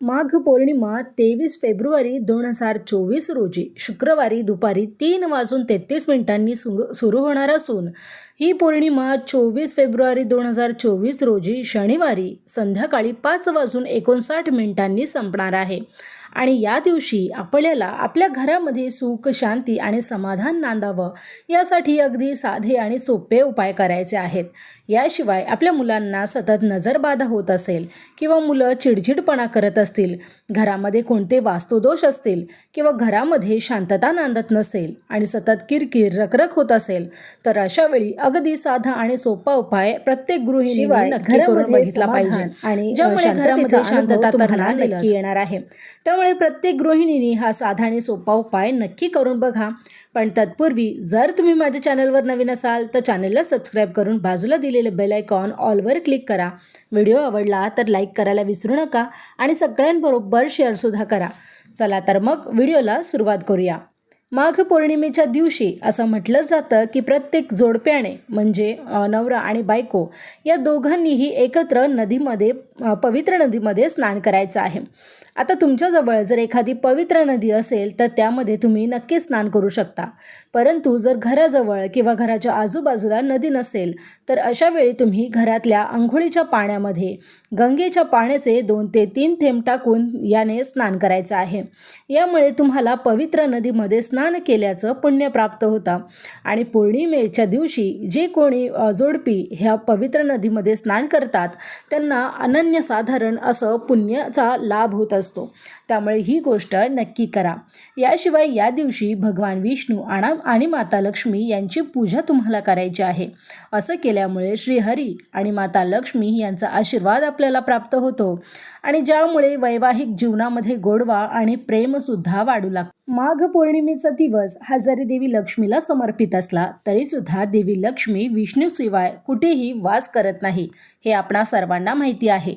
माघ पौर्णिमा तेवीस फेब्रुवारी दोन हजार चोवीस रोजी शुक्रवारी दुपारी तीन वाजून तेहतीस मिनिटांनी सुरू सुरू होणार असून ही पौर्णिमा चोवीस फेब्रुवारी दोन हजार चोवीस रोजी शनिवारी संध्याकाळी पाच वाजून एकोणसाठ मिनिटांनी संपणार आहे. आणि या दिवशी आपल्याला आपल्या घरामध्ये सुख शांती आणि समाधान नांदावं यासाठी अगदी साधे आणि सोपे उपाय करायचे आहेत. याशिवाय आपल्या मुलांना सतत नजरबाधा होत असेल किंवा मुलं चिडचिडपणा करत असतील घरामध्ये कोणते वास्तुदोष असतील किंवा घरामध्ये शांतता नांदत नसेल आणि सतत किरकिर रखरख होत असेल तर अशा वेळी अगदी साधा आणि सोपा उपाय प्रत्येक गृहिणी शिवाय नक्की करून बघितला पाहिजे. आणि ज्यामुळे घरामध्ये शांतता तर. येणार आहे. त्यामुळे त्यामुळे प्रत्येक गृहिणीने हा साधा आणि सोपा उपाय नक्की करून बघा. पण तत्पूर्वी जर तुम्ही माझ्या चॅनलवर नवीन असाल तर चॅनलला सबस्क्राईब करून बाजूला दिलेले बेल आयकॉन ऑलवर क्लिक करा. व्हिडिओ आवडला तर लाईक करायला विसरू नका आणि सगळ्यांबरोबर शेअरसुद्धा करा. चला तर मग व्हिडिओला सुरुवात करूया. माघ पौर्णिमेच्या दिवशी असं म्हटलं जातं की प्रत्येक जोडप्याने म्हणजे नवरा आणि बायको या दोघांनीही एकत्र नदीमध्ये पवित्र नदीमध्ये स्नान करायचं आहे. आता तुमच्याजवळ जर एखादी पवित्र नदी असेल तर त्यामध्ये तुम्ही नक्की स्नान करू शकता. परंतु जर घराजवळ किंवा घराच्या आजूबाजूला नदी नसेल तर अशा वेळी तुम्ही घरातल्या आंघोळीच्या पाण्यामध्ये गंगेच्या पाण्याचे दोन ते तीन थेंब टाकून याने स्नान करायचं आहे. यामुळे तुम्हाला पवित्र नदीमध्ये स्नान केल्याचं पुण्य प्राप्त होतं. आणि पौर्णिमेच्या दिवशी जे कोणी जोडपी ह्या पवित्र नदीमध्ये स्नान करतात त्यांना अनन्यसाधारण असं पुण्याचा लाभ होत असतो. त्यामुळे ही गोष्ट नक्की करा. याशिवाय या दिवशी भगवान विष्णू आणा आणि माता लक्ष्मी यांची पूजा तुम्हाला करायची आहे. असं केल्यामुळे श्रीहरी आणि माता लक्ष्मी यांचा आशीर्वाद आपल्याला प्राप्त होतो. आणि ज्यामुळे वैवाहिक जीवनामध्ये गोडवा आणि प्रेमसुद्धा वाढू लागतो. माघ पौर्णिमेचा दिवस हा जरी देवी लक्ष्मीला समर्पित असला तरीसुद्धा देवी लक्ष्मी विष्णूशिवाय कुठेही वास करत नाही. हे आपणा सर्वांना माहिती आहे.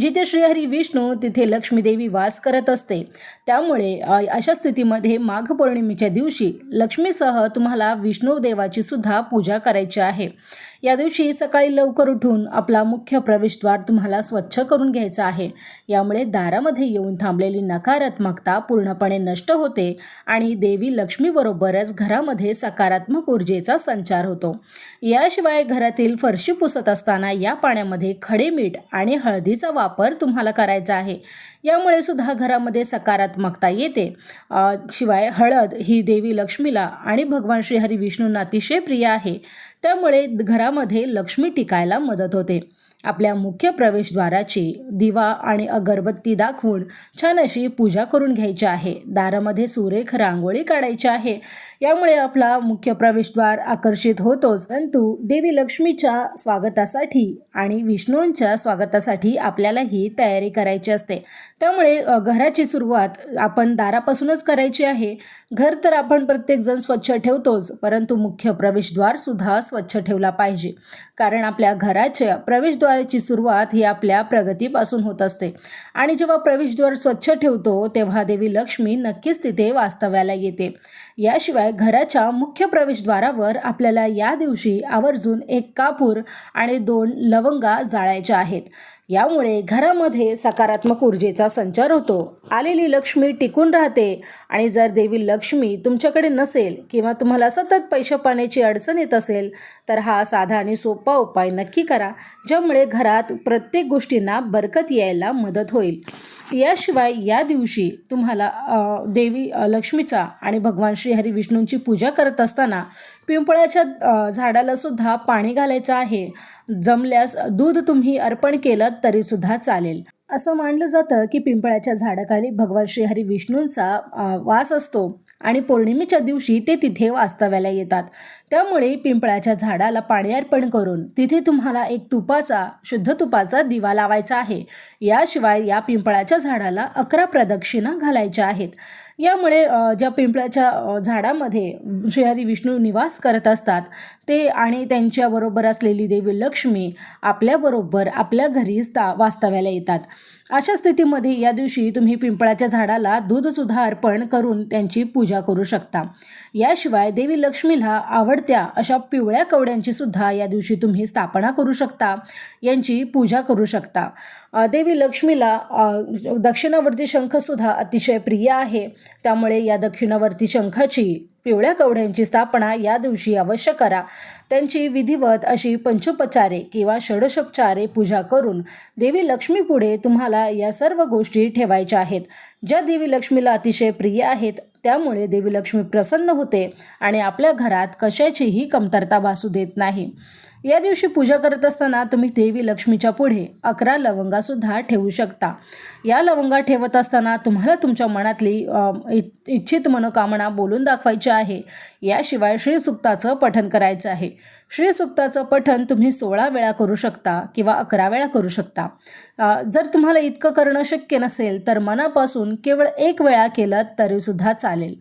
जिथे श्रीहरी विष्णू तिथे लक्ष्मीदेवी वास करत असते. त्यामुळे अशा स्थितीमध्ये माघ पौर्णिमेच्या दिवशी लक्ष्मीसह तुम्हाला विष्णू देवाची सुद्धा पूजा करायची आहे. या दिवशी सकाळी लवकर उठून आपला मुख्य प्रवेशद्वार तुम्हाला स्वच्छ करून घ्यायचा आहे. यामुळे दारामध्ये येऊन थांबलेली नकारात्मकता पूर्णपणे नष्ट होते आणि देवी लक्ष्मीबरोबरच घरामध्ये सकारात्मक ऊर्जेचा संचार होतो. याशिवाय घरातील फरशी पुसत असताना या पाण्यामध्ये खडे मीठ आणि हळदीचा वापर तुम्हाला करायचा आहे. यामुळे सुद्धा घरामध्ये सकारात्मकता येते. शिवाय हळद ही देवी लक्ष्मीला आणि भगवान श्रीहरी विष्णूंना अतिशय प्रिय आहे. त्यामुळे घरामध्ये लक्ष्मी टिकायला मदत होते. आपल्या मुख्य प्रवेशद्वाराची दिवा आणि अगरबत्ती दाखवून छान अशी पूजा करून घ्यायची आहे. दारामध्ये सुरेख रांगोळी काढायची आहे. यामुळे आपला मुख्य प्रवेशद्वार आकर्षित होतोच. परंतु देवी लक्ष्मीच्या स्वागतासाठी आणि विष्णूंच्या स्वागतासाठी आपल्याला ही तयारी करायची असते. त्यामुळे घराची सुरुवात आपण दारापासूनच करायची आहे. घर तर आपण प्रत्येकजण स्वच्छ ठेवतोच परंतु मुख्य प्रवेशद्वार सुद्धा स्वच्छ ठेवला पाहिजे. कारण आपल्या घराच्या प्रवेशद्वार प्रवेशद्वाराची सुरुवात ही आपल्या प्रगतीपासून होत असते. आणि जेव्हा प्रवेशद्वार स्वच्छ ठेवतो तेव्हा देवी लक्ष्मी नक्कीच तिथे वास्तव्याला येते. याशिवाय घराच्या मुख्य प्रवेशद्वारावर आपल्याला या दिवशी आवर्जून एक कापूर आणि दोन लवंगा जाळायच्या आहेत. यामुळे घरामध्ये सकारात्मक ऊर्जेचा संचार होतो. आलेली लक्ष्मी टिकून राहते आणि जर देवी लक्ष्मी तुमच्याकडे नसेल किंवा तुम्हाला सतत पैसे पाण्याची अडचण येत असेल तर हा साधा आणि सोपा उपाय नक्की करा ज्यामुळे घरात प्रत्येक गोष्टींना बरकत यायला मदत होईल. याशिवाय या दिवशी तुम्हाला देवी लक्ष्मीचा आणि भगवान श्रीहरी विष्णूंची पूजा करत असताना पिंपळाच्या झाडाला सुद्धा पाणी घालायचं आहे. जमल्यास दूध तुम्ही अर्पण केलं तरीसुद्धा चालेल. असं मानलं जातं की पिंपळाच्या झाडाखाली भगवान श्रीहरी विष्णूंचा वास असतो आणि पौर्णिमेच्या दिवशी ते तिथे वास्तव्याला येतात. त्यामुळे पिंपळाच्या झाडाला पाणी अर्पण करून तिथे तुम्हाला एक तुपाचा शुद्ध तुपाचा दिवा लावायचा आहे. याशिवाय या पिंपळाच्या झाडाला अकरा प्रदक्षिणा घालायच्या आहेत. यामुळे ज्या पिंपळाच्या झाडामध्ये श्रीहरी विष्णू निवास करत असतात ते आणि त्यांच्याबरोबर असलेली देवी लक्ष्मी आपल्याबरोबर आपल्या घरी स्था वास्तव्याला येतात. अशा स्थितीमध्ये या दिवशी तुम्ही पिंपळाच्या झाडाला दूधसुद्धा अर्पण करून त्यांची पूजा करू शकता. याशिवाय देवी लक्ष्मीला आवडत्या अशा पिवळ्या कवड्यांची सुद्धा या दिवशी तुम्ही स्थापना करू शकता यांची पूजा करू शकता. देवी लक्ष्मीला दक्षिणावर्ती शंखसुद्धा अतिशय प्रिय आहे. त्यामुळे या दक्षिणावर्ती शंखाची पिवळ्या कवड्यांची स्थापना या दिवशी अवश्य करा. त्यांची विधिवत अशी पंचोपचारे किंवा षडशोपचारे पूजा करून देवी लक्ष्मीपुढे तुम्हाला या सर्व गोष्टी ठेवायच्या आहेत. ज्या देवी लक्ष्मीला अतिशय प्रिय आहेत त्यामुळे देवी लक्ष्मी प्रसन्न होते आणि आपल्या घरात कशाचीही कमतरता भासू देत नाही. या दिवशी पूजा करत असताना तुम्ही देवी लक्ष्मीच्या पुढे अकरा लवंगासुद्धा ठेवू शकता. या लवंगा ठेवत असताना तुम्हाला तुमच्या मनातली इ- इच्छित मनोकामना बोलून दाखवायची आहे. याशिवाय श्रीसुक्ताचं पठन करायचं आहे. श्रीसुक्ताचं पठन तुम्ही सोळा वेळा करू शकता किंवा अकरा वेळा करू शकता. जर तुम्हाला इतकं करणं शक्य नसेल तर मनापासून केवळ एक वेळा केलं तरीसुद्धा चालेल.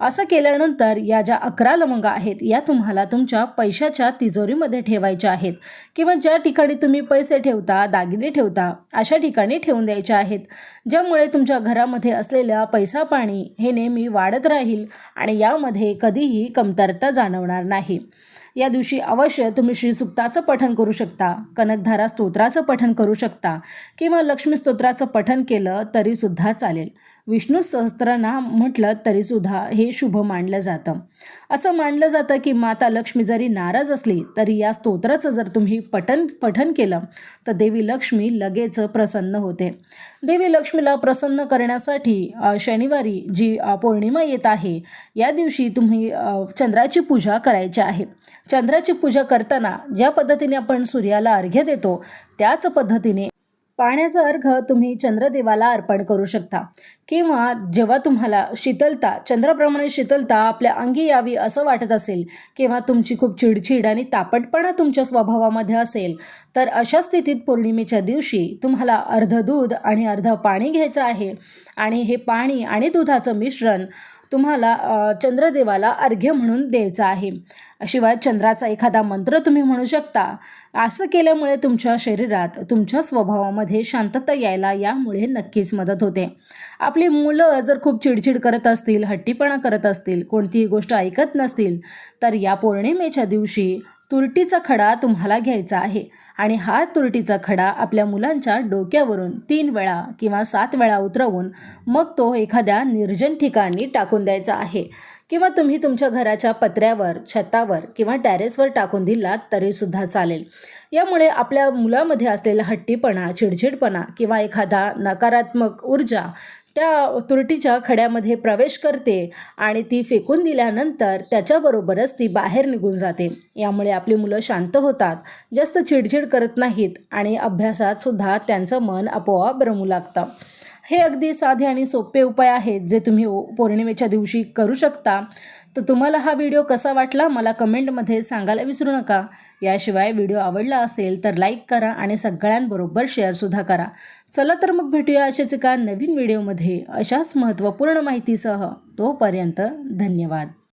असं केल्यानंतर या ज्या अकरा लवंगा आहेत या तुम्हाला तुमच्या पैशाच्या तिजोरीमध्ये ठेवायच्या आहेत. किंवा ज्या ठिकाणी तुम्ही पैसे ठेवता दागिने ठेवता अशा ठिकाणी ठेवून द्यायच्या आहेत. ज्यामुळे तुमच्या घरामध्ये असलेल्या पैसा पाणी हे नेहमी वाढत राहील आणि यामध्ये कधीही कमतरता जाणवणार नाही. या दिवशी अवश्य तुम्ही श्रीसुक्ताचं पठण करू शकता. कनकधारा स्तोत्राचं पठण करू शकता. किंवा लक्ष्मी स्तोत्राचं पठण केलं तरीसुद्धा चालेल. विष्णू सहस्त्रनाम म्हटलं तरीसुद्धा हे शुभ मानलं जातं. असं मानलं जातं की माता लक्ष्मी जरी नाराज असली तरी या स्तोत्राचं जर तुम्ही पठन पठन केलं तर देवी लक्ष्मी लगेच प्रसन्न होते. देवी लक्ष्मीला प्रसन्न करण्यासाठी शनिवारी जी पौर्णिमा येत आहे या दिवशी तुम्ही चंद्राची पूजा करायची आहे. चंद्राची पूजा करताना ज्या पद्धतीने आपण सूर्याला अर्घ्य देतो त्याच पद्धतीने पाण्याचा अर्घ तुम्ही चंद्रदेवाला अर्पण करू शकता. किंवा जेव्हा तुम्हाला शीतलता चंद्राप्रमाणे शीतलता आपल्या अंगी यावी असं वाटत असेल किंवा तुमची खूप चिडचिड आणि तापटपणा तुमच्या स्वभावामध्ये असेल तर अशा स्थितीत पौर्णिमेच्या दिवशी तुम्हाला अर्ध दूध आणि अर्ध पाणी घ्यायचं आहे. आणि हे पाणी आणि दुधाचं मिश्रण तुम्हाला चंद्रदेवाला अर्घ्य म्हणून द्यायचं आहे. शिवाय चंद्राचा एखादा मंत्र तुम्ही म्हणू शकता. असं केल्यामुळे तुमच्या शरीरात तुमच्या स्वभावामध्ये शांतता यायला यामुळे नक्कीच मदत होते. आपली मुलं जर खूप चिडचिड करत असतील हट्टीपणा करत असतील कोणतीही गोष्ट ऐकत नसतील तर या पौर्णिमेच्या दिवशी तुरटीचा खडा तुम्हाला घ्यायचा आहे. आणि हा तुरटीचा खडा आपल्या मुलांच्या डोक्यावरून तीन वेळा किंवा सात वेळा उतरवून मग तो एखाद्या निर्जन ठिकाणी टाकून द्यायचा आहे. किंवा तुम्ही तुमच्या घराच्या पत्र्यावर छतावर किंवा टॅरेसवर टाकून दिलात तरीसुद्धा चालेल. यामुळे आपल्या मुलामध्ये असलेला हट्टीपणा चिडचिडपणा किंवा एखादा नकारात्मक ऊर्जा त्या तुरटीच्या खड्यामध्ये प्रवेश करते आणि ती फेकून दिल्यानंतर त्याच्याबरोबरच ती बाहेर निघून जाते. यामुळे आपली मुलं शांत होतात जास्त चिडचिड करत नाहीत आणि अभ्यासात सुद्धा त्यांचं मन आपोआप रमू लागतं. हे अगदी साधे आणि सोपे उपाय आहेत जे तुम्ही ओ- पौर्णिमेच्या दिवशी करू शकता. तर तुम्हाला हा व्हिडिओ कसा वाटला मला कमेंटमध्ये सांगायला विसरू नका. याशिवाय व्हिडिओ आवडला असेल तर लाईक करा आणि सगळ्यांबरोबर शेअरसुद्धा करा. चला तर मग भेटूया अशाच एका नवीन व्हिडिओमध्ये. अशाच महत्त्वपूर्ण माहितीसह तोपर्यंत धन्यवाद.